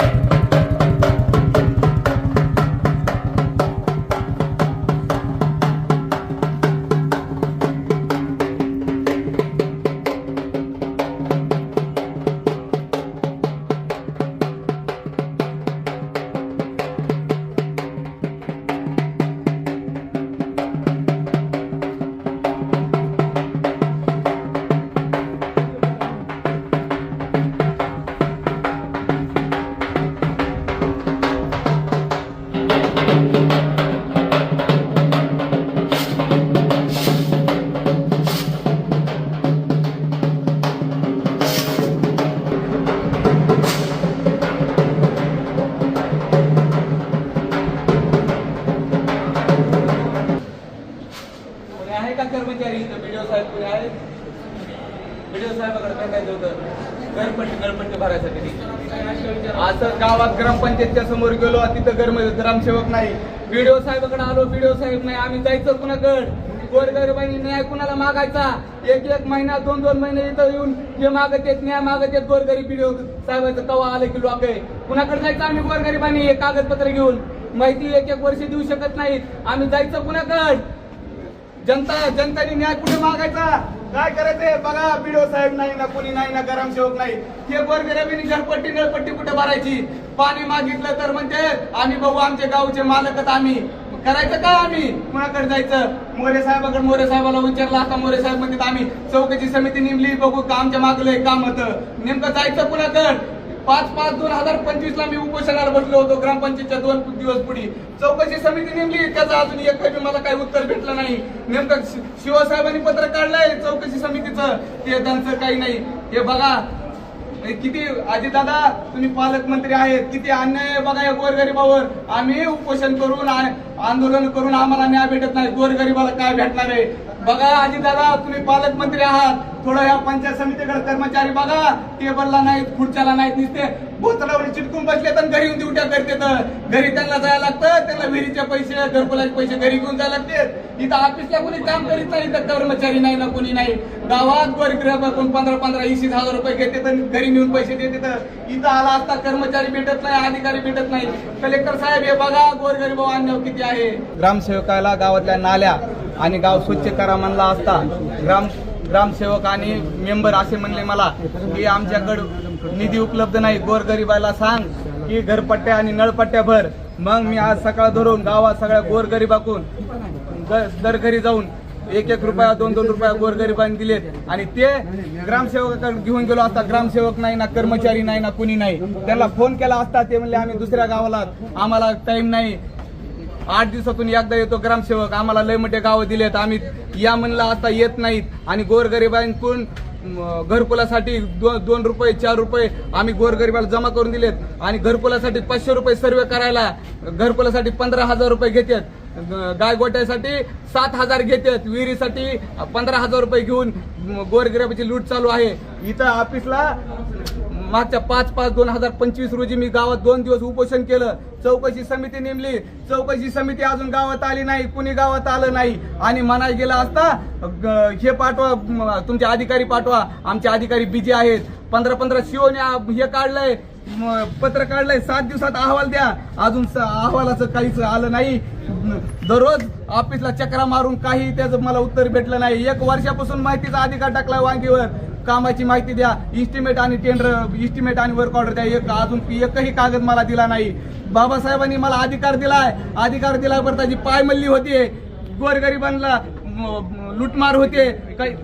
कोणी साहेब साहेबाकडे होतं भरायसाठी असं गावात ग्रामपंचायतच्या समोर गेलो तिथं गरम म्हणजे ग्रामसेवक नाही. बीडीओ साहेबाकडे आलो बीडीओ साहेब नाही. आम्ही जायचं कुणाकड? गोरगरिबांनी न्याय कुणाला मागायचा? एक एक महिना दोन दोन महिने इथं येऊन जे मागत येत न्याय मागत येत गोरगरीब बीडीओ साहेबाचं. कवा आलं की लोक कुणाकडे जायचं आम्ही गोरगरिबांनी? हे कागदपत्र घेऊन. माहिती एक एक वर्ष देऊ शकत नाहीत आम्ही जायचं कुणाकडे? जनता जनतेने न्याय कुठे मागायचा? काय करायचंय? बघा बीडो साहेब नाही ना कोणी नाही ना गरम सेवक नाही. हे गोरगरिबीने घरपट्टी नळपट्टी कुठे भरायची? पाणी मागितलं तर म्हणते आम्ही बघू आमचे गावचे मालकच आम्ही. करायचं काय आम्ही? कुणाकडे जायचं? मोरे साहेबाकडे मोरे साहेबाला विचारलं आता मोरे साहेब म्हणतात आम्ही चौकशी समिती नेमली बघू कामच्या मागलं एक काम होतं. नेमकं जायचं कुणाकड? पाच पाच दोन हजार पंचवीस ला मी उपोषणाला बसलो होतो. ग्रामपंचायतच्या दोन दिवस पुढे. चौकशी समिती नेमली. त्याचं अजून एक बी मला काही उत्तर भेटलं नाही. नेमकं शिवसाहेबांनी पत्र काढलंय चौकशी समितीचं. ते त्यांचं काही नाही. हे बघा. किती आजी दादा तुम्ही पालकमंत्री आहेत. किती अन्याय आहे बघा या गोरगरिबावर. आम्ही उपोषण करून आंदोलन करून आम्हाला न्याय भेटत नाही. गोरगरिबाला काय भेटणार आहे? बघा आजी दादा तुम्ही पालकमंत्री आहात. थोडं या पंचायत समितीकडे कर्मचारी बघा टेबलला नाहीत खुर्च्याला नाहीत नुसते बोचडावर चिटकून बसले तर घरी येऊन दिवट्या करते तर घरी त्यांना जायला लागतं त्यांना विहिरीचे पैसे घरकुलाचे पैसे घरी घेऊन जायला लागते इथं ऑफिसला कोणी काम करीत नाही तर कर्मचारी नाही ना कोणी नाही. गावात गोरगरीब कोण पंधरा पंधरा वीस वीस हजार रुपये घेते तर घरी नेऊन पैसे देते तर इथं आला असता कर्मचारी भेटत नाही अधिकारी भेटत नाही. कलेक्टर साहेब हे बघा गोरगरीब अन्याय किती आहे. ग्रामसेवकाला गावातल्या नाल्या आणि गाव स्वच्छ करा म्हणला असता ग्राम ग्रामसेवक आणि मेंबर असे म्हणले मला की आमच्याकडं निधी उपलब्ध नाही. गोरगरिबाला सांग की घरपट्ट्या आणि नळपट्ट्या भर. मग मी आज सकाळ धरून गावात सगळ्या गोरगरिबाकून दर घरी जाऊन एक एक रुपया दोन दोन रुपया गोरगरिबांनी दिलेत. आणि ते ग्रामसेवकाकडे घेऊन गेलो. असता ग्रामसेवक नाही ना कर्मचारी नाही ना कुणी नाही. त्यांना फोन केला असता ते म्हणले आम्ही दुसऱ्या गावाला आम्हाला टाइम नाही. आठ दिवसातून एकदा येतो ग्रामसेवक. आम्हाला लय मोठे गावं दिलेत. आम्ही या म्हणला असता येत नाहीत. आणि गोरगरिबांकडून घरकुलासाठी दोन दोन रुपये चार रुपये आम्ही गोरगरिबाला जमा करून दिलेत. आणि घरकुलासाठी पाचशे रुपये सर्वे करायला घरकुलासाठी पंधरा हजार रुपये घेतात. गायगोट्यासाठी गाय सात हजार घेतात. विहिरीसाठी पंधरा हजार रुपये घेऊन गोरगरिबाची लूट चालू आहे. इथं ऑफिसला मागच्या पाच पाच दोन हजार पंचवीस रोजी मी गावात दोन दिवस उपोषण केलं. चौकशी समिती नेमली. चौकशी समिती अजून गावात आली नाही कुणी गावात आलं नाही. आणि म्हणाय गेला असता ग- हे पाठवा तुमचे अधिकारी पाठवा. आमचे अधिकारी बिजी आहेत. पंधरा पंधरा शिवने हे काढलंय पत्र काढलंय. सात दिवसात अहवाल द्या. अजून स- अहवालाचं काहीच आलं नाही. दररोज ऑफिसला चक्रा मारून काही त्याचं मला उत्तर भेटलं नाही. एक वर्षापासून माहितीचा अधिकार टाकलाय वांगीवर. कामाची माहिती द्या. इस्टिमेट आणि टेंडर इस्टिमेट आणि वर्क ऑर्डर द्या. एक अजून एकही कागद मला दिला नाही. बाबासाहेबांनी मला अधिकार दिलाय. अधिकार दिल्यावर त्याची पायमल्ली होती गोरगरिबांना लुटमार होते काही